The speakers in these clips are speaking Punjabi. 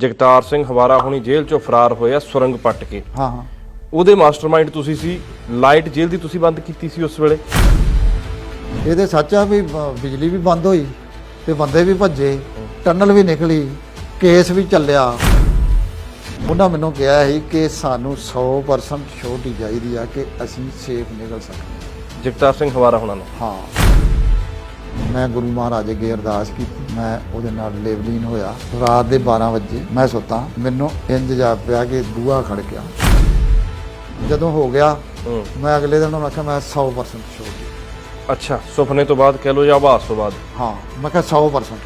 ਜਗਤਾਰ ਸਿੰਘ ਹਵਾਰਾ ਹੁਣੀ ਜੇਲ੍ਹ ਚੋਂ ਫਰਾਰ ਹੋਇਆ ਸੁਰੰਗ ਪੱਟ ਕੇ। ਹਾਂ ਹਾਂ। ਉਹਦੇ ਮਾਸਟਰਮਾਈਂਡ ਤੁਸੀਂ ਸੀ ਲਾਈਟ ਜੇਲ੍ਹ ਦੀ ਤੁਸੀਂ ਬੰਦ ਕੀਤੀ ਸੀ ਉਸ ਵੇਲੇ? ਇਹਦੇ ਸੱਚ ਆ ਵੀ ਬ- ਬਿਜਲੀ ਵੀ ਬੰਦ ਹੋਈ ਤੇ ਬੰਦੇ ਵੀ ਭੱਜੇ ਟਨਲ ਵੀ ਨਿਕਲੀ ਕੇਸ ਵੀ ਚੱਲਿਆ। ਉਹਨਾਂ ਮੈਨੂੰ ਕਿਹਾ ਸੀ ਕਿ ਸਾਨੂੰ 100% ਛੋਟੀ ਚਾਹੀਦੀ ਆ ਕਿ ਅਸੀਂ ਸੇਫ ਨਿਕਲ ਸਕੀਏ। ਜਗਤਾਰ ਸਿੰਘ ਹਵਾਰਾ ਹੁਣਾਂ ਨੇ? ਹਾਂ। ਮੈਂ ਗੁਰੂ ਮਹਾਰਾਜ ਅੱਗੇ ਅਰਦਾਸ ਕੀਤੀ। ਮੈਂ ਉਹਦੇ ਨਾਲ ਲੇਵਲੀਨ ਹੋਇਆ। ਰਾਤ ਦੇ 12 ਵਜੇ ਮੈਂ ਸੁੱਤਾ। ਮੈਨੂੰ ਇੰਜ ਜਾਪ ਪਿਆ ਕਿ ਬੂਹਾ ਖੜ ਗਿਆ। ਜਦੋਂ ਹੋ ਗਿਆ ਮੈਂ ਅਗਲੇ ਦਿਨ ਉਹਨੂੰ ਆਖਿਆ ਮੈਂ 100% ਛੋਟੀ ਅੱਛਾ ਸੁਪਨੇ ਤੋਂ ਬਾਅਦ ਕਹਿ ਲਓ ਜਾਂ ਆਵਾਜ਼ ਤੋਂ ਬਾਅਦ? ਹਾਂ ਮੈਂ ਕਿਹਾ 100%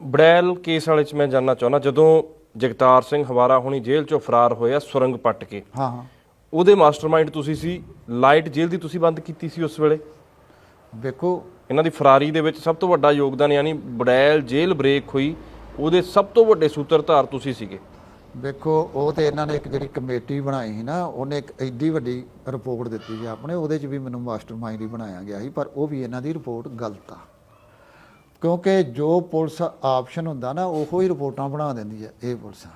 ਬੜੈਲ ਕੇਸ ਵਾਲੇ ਚ ਮੈਂ ਜਾਨਣਾ ਚਾਹੁੰਦਾ ਜਦੋਂ ਜਗਤਾਰ ਸਿੰਘ ਹਵਾਰਾ ਹੁਣੀ ਜੇਲ੍ਹ ਚੋਂ ਫਰਾਰ ਹੋਇਆ ਸੁਰੰਗ ਪੱਟ ਕੇ। ਹਾਂ ਹਾਂ। ਉਹਦੇ ਮਾਸਟਰਮਾਈਂਡ ਤੁਸੀਂ ਸੀ ਲਾਈਟ ਜੇਲ੍ਹ ਦੀ ਤੁਸੀਂ ਬੰਦ ਕੀਤੀ ਸੀ ਉਸ ਵੇਲੇ? ਵੇਖੋ ਇਹਨਾਂ ਦੀ ਫਰਾਰੀ ਦੇ ਵਿੱਚ ਸਭ ਤੋਂ ਵੱਡਾ ਯੋਗਦਾਨ ਯਾਨੀ ਬੜੈਲ ਜੇਲ੍ਹ ਬ੍ਰੇਕ ਹੋਈ ਉਹਦੇ ਸਭ ਤੋਂ ਵੱਡੇ ਸੂਤਰਧਾਰ ਤੁਸੀਂ ਸੀਗੇ। ਵੇਖੋ ਉਹ ਤੇ ਇਹਨਾਂ ਨੇ ਇੱਕ ਜਿਹੜੀ ਕਮੇਟੀ ਬਣਾਈ ਸੀ ਨਾ ਉਹਨੇ ਇੱਕ ਐਡੀ ਵੱਡੀ ਰਿਪੋਰਟ ਦਿੱਤੀ ਸੀ ਆਪਣੇ ਉਹਦੇ 'ਚ ਵੀ ਮੈਨੂੰ ਮਾਸਟਰਮਾਈਂਡ ਹੀ ਬਣਾਇਆ ਗਿਆ ਸੀ ਪਰ ਉਹ ਵੀ ਇਹਨਾਂ ਦੀ ਰਿਪੋਰਟ ਗਲਤ ਆ। ਕਿਉਂਕਿ ਜੋ ਪੁਲਿਸ ਆਪਸ਼ਨ ਹੁੰਦਾ ਨਾ ਉਹੋ ਹੀ ਰਿਪੋਰਟਾਂ ਬਣਾ ਦਿੰਦੀ ਹੈ ਇਹ ਪੁਲਿਸ।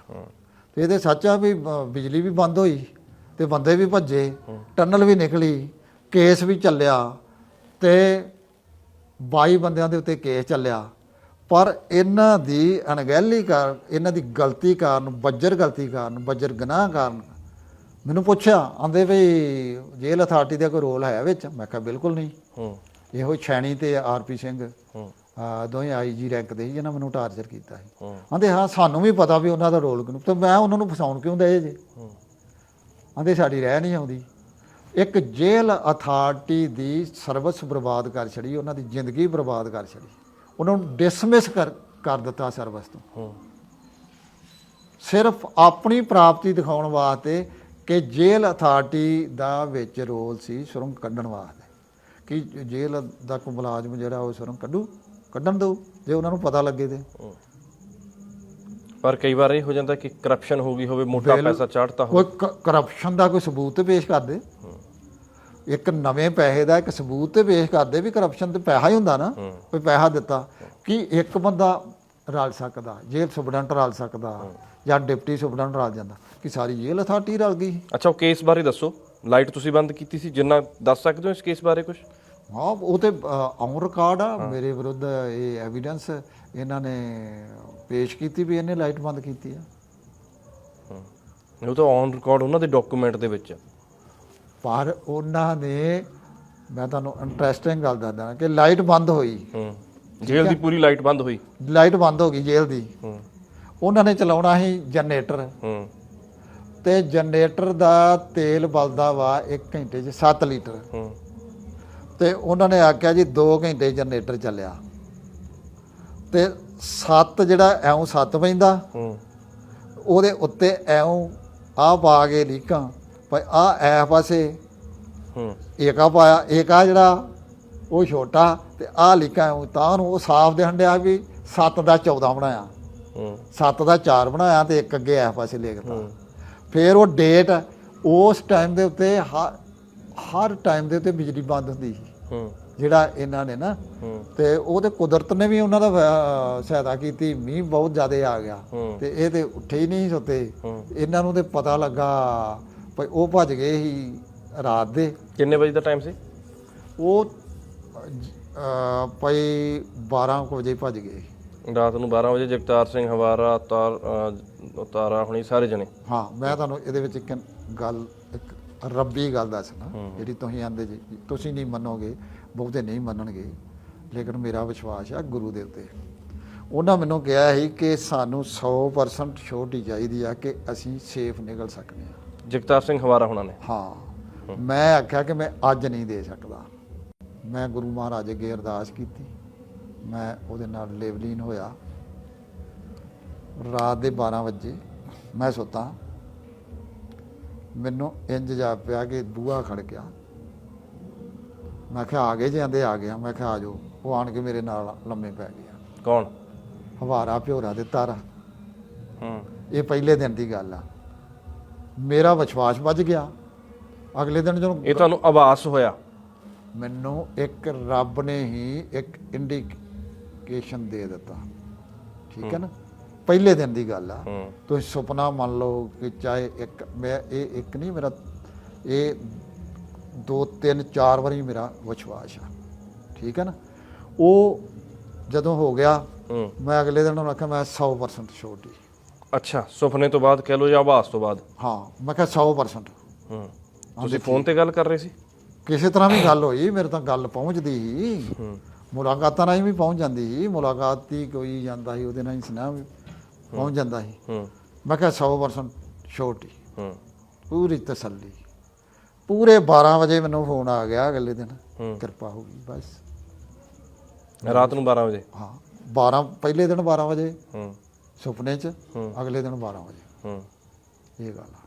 ਤੇ ਇਹਦੇ ਸੱਚ ਆ ਵੀ ਬਿਜਲੀ ਵੀ ਬੰਦ ਹੋਈ। ਤੇ ਬੰਦੇ ਵੀ ਭੱਜੇ ਟਨਲ ਵੀ ਨਿਕਲੀ ਕੇਸ ਵੀ ਚੱਲਿਆ ਤੇ 22 ਬੰਦਿਆਂ ਦੇ ਉੱਤੇ ਕੇਸ ਚੱਲਿਆ। ਪਰ ਇਹਨਾਂ ਦੀ ਅਣਗਹਿਲੀ ਕਾਰਨ ਇਹਨਾਂ ਦੀ ਗਲਤੀ ਕਾਰਨ ਬੱਜਰ ਗਲਤੀ ਕਾਰਨ ਬੱਜਰ ਗੁਨਾਹ ਕਾਰਨ ਮੈਨੂੰ ਪੁੱਛਿਆ ਆਂਦੇ ਵੀ ਜੇਲ੍ਹ ਅਥਾਰਟੀ ਦਾ ਕੋਈ ਰੋਲ ਹੈ ਵਿੱਚ? ਮੈਂ ਕਿਹਾ ਬਿਲਕੁਲ ਨਹੀਂ। ਹੂੰ। ਇਹੋ ਛੈਣੀ ਤੇ ਆਰਪੀ ਸਿੰਘ। ਹੂੰ। ਦੋਵੇਂ ਆਈਜੀ ਰੈਂਕ ਦੇ ਸੀ ਜਿਹਨਾਂ ਮੈਨੂੰ ਟਾਰਚਰ ਕੀਤਾ ਸੀ। ਆਂਦੇ ਹਾਂ ਸਾਨੂੰ ਵੀ ਪਤਾ ਵੀ ਉਹਨਾਂ ਦਾ ਰੋਲ ਕਿਉਂ ਤੇ ਮੈਂ ਉਹਨਾਂ ਨੂੰ ਫਸਾਉਣ ਕਿਉਂ ਦਏ ਜੇ? ਹੂੰ। ਆਂਦੇ ਸਾਡੀ ਰਹਿ ਨਹੀਂ ਆਉਂਦੀ। ਇੱਕ ਜੇਲ੍ਹ ਅਥਾਰਟੀ ਦੀ ਸਰਵਿਸ ਬਰਬਾਦ ਕਰ ਛੜੀ ਉਹਨਾਂ ਦੀ ਜ਼ਿੰਦਗੀ ਬਰਬਾਦ ਕਰ ਛੜੀ ਉਹਨਾਂ ਨੂੰ ਡਿਸਮਿਸ ਕਰ ਕਰ ਦਿੱਤਾ ਸਰਵਿਸ ਤੋਂ। ਸਿਰਫ ਆਪਣੀ ਪ੍ਰਾਪਤੀ ਦਿਖਾਉਣ ਵਾਸਤੇ ਕਿ ਜੇਲ੍ਹ ਅਥਾਰਟੀ ਦਾ ਵਿੱਚ ਰੋਲ ਸੀ ਸੁਰੰਗ ਕੱਢਣ ਵਾਸਤੇ। ਕਿ ਜੇਲ੍ਹ ਦਾ ਕੋ ਮੁਲਾਜ਼ਮ ਜਿਹੜਾ ਉਹ ਸੁਰੰਗ ਕੱਢੂ ਕੱਢਣ ਦਿਓ ਜੇ ਉਹਨਾਂ ਨੂੰ ਪਤਾ ਲੱਗੇ ਤੇ। ਪਰ ਕਈ ਵਾਰ ਇਹ ਹੋ ਜਾਂਦਾ ਕਿ ਕਰਪਸ਼ਨ ਹੋ ਗਈ ਹੋਵੇ ਮੋਟਾ ਪੈਸਾ ਚਾੜਤਾ ਹੋਵੇ। ਕੋਈ ਕਰਪਸ਼ਨ ਦਾ ਕੋਈ ਸਬੂਤ ਪੇਸ਼ ਕਰ ਦੇ ਇੱਕ ਨਵੇਂ ਪੈਸੇ ਦਾ ਇੱਕ ਸਬੂਤ ਤੇ ਪੇਸ਼ ਕਰਦੇ ਵੀ ਕਰਪਸ਼ਨ ਤੇ ਪੈਸਾ ਹੀ ਹੁੰਦਾ ਨਾ ਕੋਈ ਪੈਸਾ ਦਿੱਤਾ। ਕਿ ਇੱਕ ਬੰਦਾ ਰਲ ਸਕਦਾ ਜੇਲ੍ਹ ਸੁਪਰਡੈਂਟ ਰਲ ਸਕਦਾ ਜਾਂ ਡਿਪਟੀ ਸੁਪਰਡੈਂਟ ਰਲ ਜਾਂਦਾ ਕਿ ਸਾਰੀ ਜੇਲ੍ਹ ਅਥਾਰਟੀ ਰਲ ਗਈ। ਅੱਛਾ ਉਹ ਕੇਸ ਬਾਰੇ ਦੱਸੋ। ਲਾਈਟ ਤੁਸੀਂ ਬੰਦ ਕੀਤੀ ਸੀ ਜਿੰਨਾ ਦੱਸ ਸਕਦੇ ਹੋ ਇਸ ਕੇਸ ਬਾਰੇ ਕੁਝ ਹਾਂ ਉਹ ਤੇ ਔਨ ਰਿਕਾਰਡ ਆ ਮੇਰੇ ਵਿਰੁੱਧ ਇਹ ਐਵੀਡੈਂਸ ਇਹਨਾਂ ਨੇ ਪੇਸ਼ ਕੀਤੀ ਵੀ ਇਹਨੇ ਲਾਈਟ ਬੰਦ ਕੀਤੀ ਆ। ਉਹ ਤਾਂ ਔਨ ਰਿਕਾਰਡ ਉਹਨਾਂ ਦੇ ਡਾਕੂਮੈਂਟ ਦੇ ਵਿੱਚ। ਪਰ ਉਹਨਾਂ ਨੇ ਮੈਂ ਤੁਹਾਨੂੰ ਇੰਟਰਸਟਿੰਗ ਗੱਲ ਦੱਸਦਾ ਕਿ ਲਾਈਟ ਬੰਦ ਹੋਈ। ਹੂੰ। ਜੇਲ੍ਹ ਦੀ ਪੂਰੀ ਲਾਈਟ ਬੰਦ ਹੋਈ। ਲਾਈਟ ਬੰਦ ਹੋ ਗਈ ਜੇਲ੍ਹ ਦੀ। ਹੂੰ। ਉਹਨਾਂ ਨੇ ਚਲਾਉਣਾ ਸੀ ਜਨਰੇਟਰ। ਹੂੰ। ਤੇ ਜਨਰੇਟਰ ਦਾ ਤੇਲ ਬਲਦਾ ਵਾ 1 ਘੰਟੇ 'ਚ 7 ਲੀਟਰ। ਹੂੰ। ਤੇ ਉਹਨਾਂ ਨੇ ਆਖਿਆ ਜੀ 2 ਘੰਟੇ ਜਨਰੇਟਰ ਚੱਲਿਆ। ਤੇ 7 ਜਿਹੜਾ ਐਉਂ 7 ਪੈਂਦਾ ਹੂੰ। ਉਹਦੇ ਉੱਤੇ ਐਉਂ ਆ ਪਾ ਕੇ ਲੀਕਾਂ ਭਾਈ ਆ ਐ ਪਾਸੇ ਹੂੰ। ਏਕਾ ਪਾਇਆ ਏਕਾ ਜਿਹੜਾ ਉਹ ਛੋਟਾ ਤੇ ਆ ਲੀਕਾਂ ਐਉਂ ਤਾਂ ਨੂੰ ਉਹ ਸਾਫ਼ ਦੇ ਹੰਡਿਆ ਵੀ 7 ਦਾ 14 ਬਣਾਇਆ। ਹੂੰ। 7 ਦਾ 4 ਬਣਾਇਆ ਤੇ ਇੱਕ ਅੱਗੇ ਐ ਪਾਸੇ ਲਿਖਤਾ। ਫਿਰ ਉਹ ਡੇਟ ਉਸ ਟਾਈਮ ਦੇ ਉੱਤੇ ਹਰ ਟਾਈਮ ਦੇ ਉੱਤੇ ਬਿਜਲੀ ਬੰਦ ਹੁੰਦੀ ਸੀ। ਹੂੰ। ਜਿਹੜਾ ਇਹਨਾਂ ਨੇ ਨਾ ਹੂੰ। ਤੇ ਉਹ ਤੇ ਕੁਦਰਤ ਨੇ ਵੀ ਉਹਨਾਂ ਦਾ ਸਹਾਇਤਾ ਕੀਤੀ ਮੀਂਹ ਬਹੁਤ ਜ਼ਿਆਦਾ ਆ ਗਿਆ। ਤੇ ਇਹ ਤੇ ਉੱਠੇ ਹੀ ਨਹੀਂ ਸੁੱਤੇ। ਇਹਨਾਂ ਨੂੰ ਤੇ ਪਤਾ ਲੱਗਾ ਭਈ ਉਹ ਭੱਜ ਗਏ ਸੀ ਰਾਤ ਦੇ। ਕਿੰਨੇ ਵਜੇ ਦਾ ਟਾਈਮ ਸੀ? ਉਹ ਭਈ 12 ਕੁ ਵਜੇ ਭੱਜ ਗਏ। ਰਾਤ ਨੂੰ 12 ਵਜੇ ਜਗਤਾਰ ਸਿੰਘ ਹਵਾਰਾ ਤਾਰਾ ਹੁਣੀ ਸਾਰੇ ਜਣੇ। ਹਾਂ ਮੈਂ ਤੁਹਾਨੂੰ ਇਹਦੇ ਵਿੱਚ ਇੱਕ ਗੱਲ ਇੱਕ ਰੱਬੀ ਗੱਲ ਦੱਸਣਾ ਜਿਹੜੀ ਤੁਸੀਂ ਆਂਦੇ ਜੀ ਤੁਸੀਂ ਨਹੀਂ ਮੰਨੋਗੇ ਬਹੁਤੇ ਨਹੀਂ ਮੰਨਣਗੇ ਲੇਕਿਨ ਮੇਰਾ ਵਿਸ਼ਵਾਸ ਆ ਗੁਰੂ ਦੇ ਉੱਤੇ। ਉਹਨਾਂ ਮੈਨੂੰ ਕਿਹਾ ਸੀ ਕਿ ਸਾਨੂੰ 100% ਛੋਟੀ ਚਾਹੀਦੀ ਆ ਕਿ ਅਸੀਂ ਸੇਫ ਨਿਕਲ ਸਕਨੇ ਆ। ਜਗਤਾਰ ਸਿੰਘ ਹਵਾਰਾ ਹੁਣਾਂ ਨੇ। ਹਾਂ। ਮੈਂ ਆਖਿਆ ਕਿ ਮੈਂ ਅੱਜ ਨਹੀਂ ਦੇ ਸਕਦਾ। ਮੈਂ ਗੁਰੂ ਮਹਾਰਾਜ ਅੱਗੇ ਅਰਦਾਸ ਕੀਤੀ। ਮੈਂ ਉਹਦੇ ਨਾਲ ਲੇਵਲੀਨ ਹੋਇਆ। ਰਾਤ ਦੇ 12 ਵਜੇ ਮੈਂ ਸੁੱਤਾ। ਮੈਨੂੰ ਇੰਜ ਜਾਪ ਪਿਆ ਕਿ ਬੂਹਾ ਖੜ ਗਿਆ। ਮੈਂ ਕਿਹਾ ਆ ਗਏ ਜਾਂਦੇ ਆ ਗਿਆ ਮੈਂ ਕਿਹਾ ਆ ਜਾਓ। ਉਹ ਆਣ ਕੇ ਮੇਰੇ ਨਾਲ ਲੰਮੇ ਪੈ ਗਿਆ। ਕੌਣ? ਹਵਾਰਾ ਭਿਓਰਾ ਦੇ ਤਾਰਾ। ਹੂੰ। ਇਹ ਪਹਿਲੇ ਦਿਨ ਦੀ ਗੱਲ ਆ। ਮੇਰਾ ਵਿਸ਼ਵਾਸ ਵੱਜ ਗਿਆ। ਅਗਲੇ ਦਿਨ ਜਦੋਂ ਇਹ ਤੁਹਾਨੂੰ ਆਵਾਸ ਹੋਇਆ। ਮੈਨੂੰ ਇੱਕ ਰੱਬ ਨੇ ਹੀ ਇੱਕ ਇੰਡੀਕੇਸ਼ਨ ਦੇ ਦਿੱਤਾ। ਠੀਕ ਹੈ। ਨਾ? ਪਹਿਲੇ ਦਿਨ ਦੀ ਗੱਲ ਆ। ਹੂੰ। ਤੁਸੀਂ ਸੁਪਨਾ ਮੰਨ ਲਓ ਕਿ ਚਾਹੇ ਇੱਕ ਮੈਂ ਇਹ ਇੱਕ ਨਹੀਂ ਮੇਰਾ ਇਹ ਦੋ ਤਿੰਨ ਚਾਰ ਵਾਰੀ ਮੇਰਾ ਵਿਸ਼ਵਾਸ ਆ। ਠੀਕ ਹੈ ਨਾ? ਉਹ ਜਦੋਂ ਹੋ ਗਿਆ ਹੂੰ। ਮੈਂ ਅਗਲੇ ਦਿਨ ਉਹਨੂੰ ਆਖਿਆ ਮੈਂ 100% ਛੋਟੀ ਅੱਛਾ ਸੁਪਨੇ ਤੋਂ ਬਾਅਦ ਕਹਿ ਲਓ ਜਾਂ ਆਵਾਜ਼ ਤੋਂ ਬਾਅਦ? ਹਾਂ ਮੈਂ ਕਿਹਾ 100% ਹੂੰ। ਤੁਸੀਂ ਫੋਨ ਤੇ ਗੱਲ ਕਰ ਰਹੇ ਸੀ? ਕਿਸੇ ਤਰ੍ਹਾਂ ਵੀ ਗੱਲ ਹੋਈ ਮੇਰੇ ਤਾਂ ਗੱਲ ਪਹੁੰਚਦੀ ਸੀ। ਹੂੰ। ਮੁਲਾਕਾਤਾਂ ਨਾਲ ਵੀ ਪਹੁੰਚ ਜਾਂਦੀ ਸੀ। ਮੁਲਾਕਾਤ ਦੀ ਕੋਈ ਜਾਂਦਾ ਸੀ ਉਹਦੇ ਨਾਲ ਹੀ ਵੀ ਪਹੁੰਚ ਜਾਂਦਾ ਸੀ। ਹੂੰ। ਮੈਂ ਕਿਹਾ 100% ਛੋਟੀ ਹੂੰ। ਪੂਰੀ ਤਸੱਲੀ ਪੂਰੇ 12 ਵਜੇ ਮੈਨੂੰ ਫੋਨ ਆ ਗਿਆ ਅਗਲੇ ਦਿਨ। ਕਿਰਪਾ ਹੋ ਗਈ ਬਸ। ਰਾਤ ਨੂੰ 12 ਵਜੇ? ਹਾਂ 12 ਪਹਿਲੇ ਦਿਨ 12 ਵਜੇ। ਹੂੰ। ਸੁਪਨੇ 'ਚ। ਅਗਲੇ ਦਿਨ 12 ਵਜੇ। ਹੂੰ। ਇਹ ਗੱਲ ਆ।